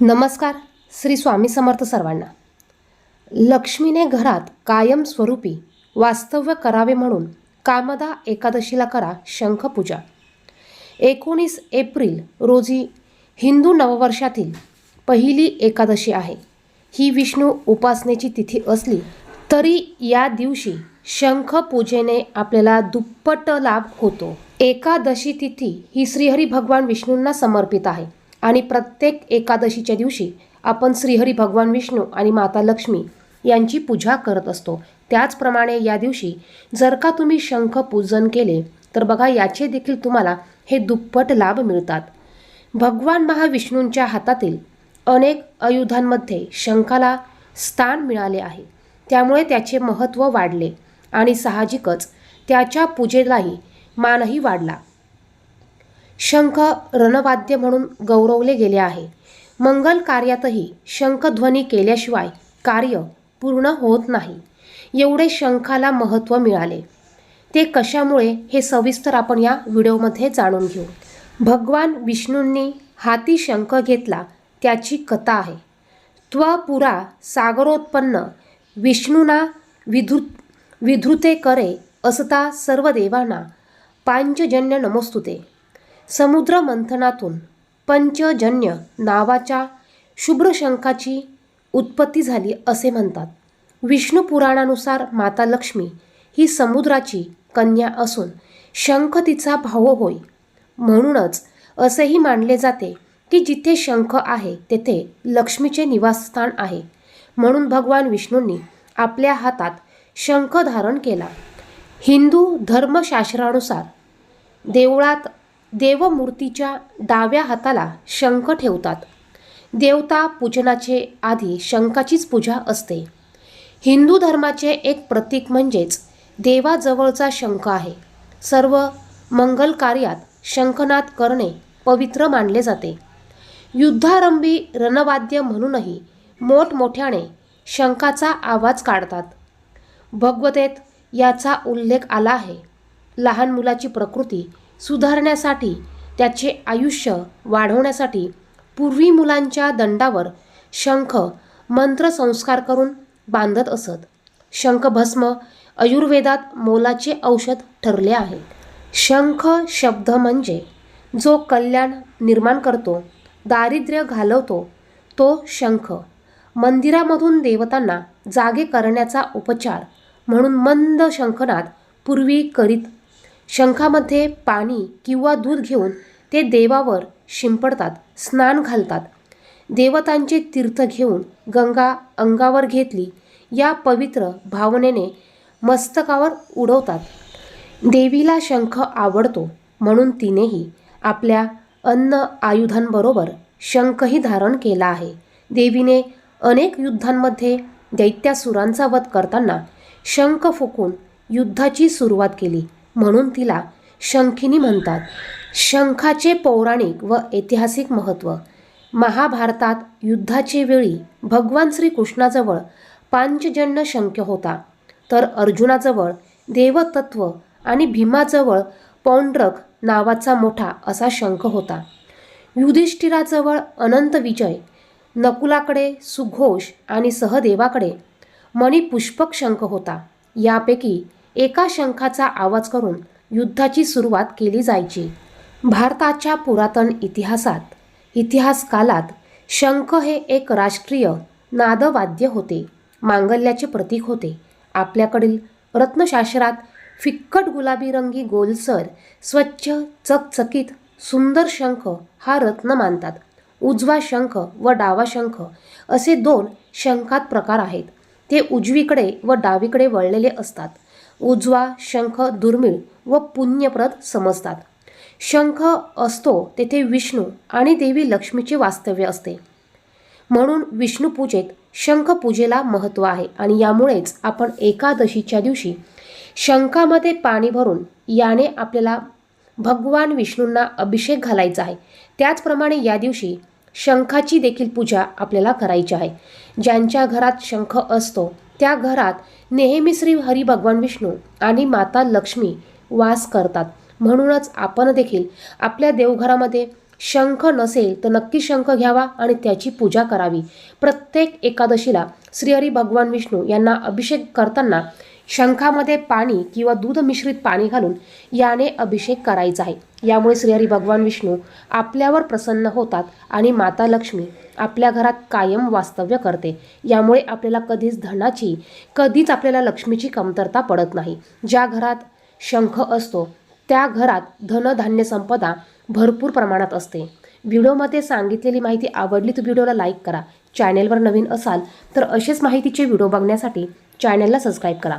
नमस्कार श्री स्वामी समर्थ सर्वांना. लक्ष्मीने घरात कायमस्वरूपी वास्तव्य करावे म्हणून कामदा एकादशीला करा शंखपूजा एकोणीस एप्रिल रोजी हिंदू नववर्षातील पहिली एकादशी आहे. ही विष्णू उपासनेची तिथी असली तरी या दिवशी शंखपूजेने आपल्याला दुप्पट लाभ होतो. एकादशी तिथी ही श्रीहरी भगवान विष्णूंना समर्पित आहे. आणि प्रत्येक एकादशीच्या दिवशी आपण श्रीहरी भगवान विष्णू आणि माता लक्ष्मी यांची पूजा करत असतो. त्याचप्रमाणे या दिवशी जर का तुम्ही शंख पूजन केले तर बघा याचे देखील तुम्हाला हे दुप्पट लाभ मिळतात. भगवान महाविष्णूंच्या हातातील अनेक आयुधांमध्ये शंखाला स्थान मिळाले आहे. त्यामुळे त्याचे महत्त्व वाढले आणि साहजिकच त्याच्या पूजेलाही मानही वाढला. शंख रणवाद्य म्हणून गौरवले गेले आहे. मंगल कार्यातही शंखध्वनी केल्याशिवाय कार्य पूर्ण होत नाही. एवढे शंखाला महत्त्व मिळाले. ते कशामुळे हे सविस्तर आपण या व्हिडिओमध्ये जाणून घेऊ. भगवान विष्णूंनी हाती शंख घेतला त्याची कथा आहे. त्वपुरा सागरोत्पन्न विष्णूना विधृ विधृते करे असता सर्व देवांना. पांचजन्य नमोस्तुते. समुद्र मंथनातून पंचजन्य नावाच्या शुभ्रशंखाची उत्पत्ती झाली असे म्हणतात. विष्णू पुराणानुसार माता लक्ष्मी ही समुद्राची कन्या असून शंख तिचा भाऊ होय. म्हणूनच असेही मानले जाते की जिथे शंख आहे तेथे लक्ष्मीचे निवासस्थान आहे. म्हणून भगवान विष्णूंनी आपल्या हातात शंख धारण केला. हिंदू धर्मशास्त्रानुसार देवळात देवमूर्तीच्या डाव्या हाताला शंख ठेवतात. देवता पूजनाचे आधी शंखाचीच पूजा असते. हिंदू धर्माचे एक प्रतीक म्हणजेच देवाजवळचा शंख आहे. सर्व मंगल कार्यात शंखनाद करणे पवित्र मानले जाते. युद्धारंभी रणवाद्य म्हणूनही मोठमोठ्याने शंखाचा आवाज काढतात. भगवतेत याचा उल्लेख आला आहे. लहान मुलाची प्रकृती सुधारण्यासाठी त्याचे आयुष्य वाढवण्यासाठी पूर्वी मुलांच्या दंडावर शंख मंत्रसंस्कार करून बांधत असत. शंखभस्म आयुर्वेदात मोलाचे औषध ठरले आहे. शंख शब्द म्हणजे जो कल्याण निर्माण करतो दारिद्र्य घालवतो तो शंख. मंदिरामधून देवतांना जागे करण्याचा उपचार म्हणून मंद शंखनाद पूर्वी करीत शंखामध्ये पाणी किंवा दूध घेऊन ते देवावर शिंपडतात स्नान घालतात. देवतांचे तीर्थ घेऊन गंगा अंगावर घेतली या पवित्र भावनेने मस्तकावर उडवतात. देवीला शंख आवडतो म्हणून तिनेही आपल्या अन्न आयुधांबरोबर शंखही धारण केला आहे. देवीने अनेक युद्धांमध्ये दैत्यासुरांचा वध करताना शंख फुकून युद्धाची सुरुवात केली. म्हणून तिला शंखिनी म्हणतात. शंखाचे पौराणिक व ऐतिहासिक महत्त्व. महाभारतात युद्धाचे वेळी भगवान श्रीकृष्णाजवळ पांचजन्य शंख होता. तर अर्जुनाजवळ देवतत्व आणि भीमाजवळ पौंड्रक नावाचा मोठा असा शंख होता. युधिष्ठिराजवळ अनंत विजय नकुलाकडे सुघोष आणि सहदेवाकडे मणिपुष्पक शंख होता. यापैकी एका शंखाचा आवाज करून युद्धाची सुरुवात केली जायची. भारताच्या पुरातन इतिहासात इतिहास कालात शंख हे एक राष्ट्रीय नादवाद्य होते. मांगल्याचे प्रतीक होते. आपल्याकडील रत्नशास्त्रात फिक्कट गुलाबी रंगी गोलसर स्वच्छ चकचकीत सुंदर शंख हा रत्न मानतात. उजवा शंख व डावा शंख असे दोन शंखात प्रकार आहेत. ते उजवीकडे व डावीकडे वळलेले असतात. उजवा शंख दुर्मिळ व पुण्यप्रद समजतात. शंख असतो तेथे विष्णू आणि देवी लक्ष्मीचे वास्तव्य असते. म्हणून विष्णुपूजेत शंखपूजेला महत्त्व आहे आणि यामुळेच आपण एकादशीच्या दिवशी शंखामध्ये पाणी भरून याने आपल्याला भगवान विष्णूंना अभिषेक घालायचा आहे. त्याचप्रमाणे या दिवशी शंखाची देखील पूजा आपल्याला करायची आहे. ज्यांच्या घरात शंख असतो त्या घरात नेहमी श्री हरी भगवान विष्णू आणि माता लक्ष्मी वास करतात. म्हणूनच आपण देखील आपल्या देवघरामध्ये शंख नसेल तर नक्की शंख घ्यावा आणि त्याची पूजा करावी. प्रत्येक एकादशीला श्रीहरी भगवान विष्णू यांना अभिषेक करताना शंखामध्ये पाणी किंवा दूध मिश्रित पाणी घालून याने अभिषेक करायचा आहे. यामुळे श्रीहरी भगवान विष्णू आपल्यावर प्रसन्न होतात आणि माता लक्ष्मी आपल्या घरात कायम वास्तव्य करते. यामुळे आपल्याला कधीच धनाची कधीच आपल्याला लक्ष्मीची कमतरता पडत नाही. ज्या घरात शंख असतो त्या घरात धनधान्य संपदा भरपूर प्रमाणात असते. व्हिडिओमध्ये सांगितलेली माहिती आवडली तर व्हिडिओला लाईक करा. चॅनेलवर नवीन असाल तर असेच माहितीचे व्हिडिओ बघण्यासाठी चॅनेलला सबस्क्राईब करा.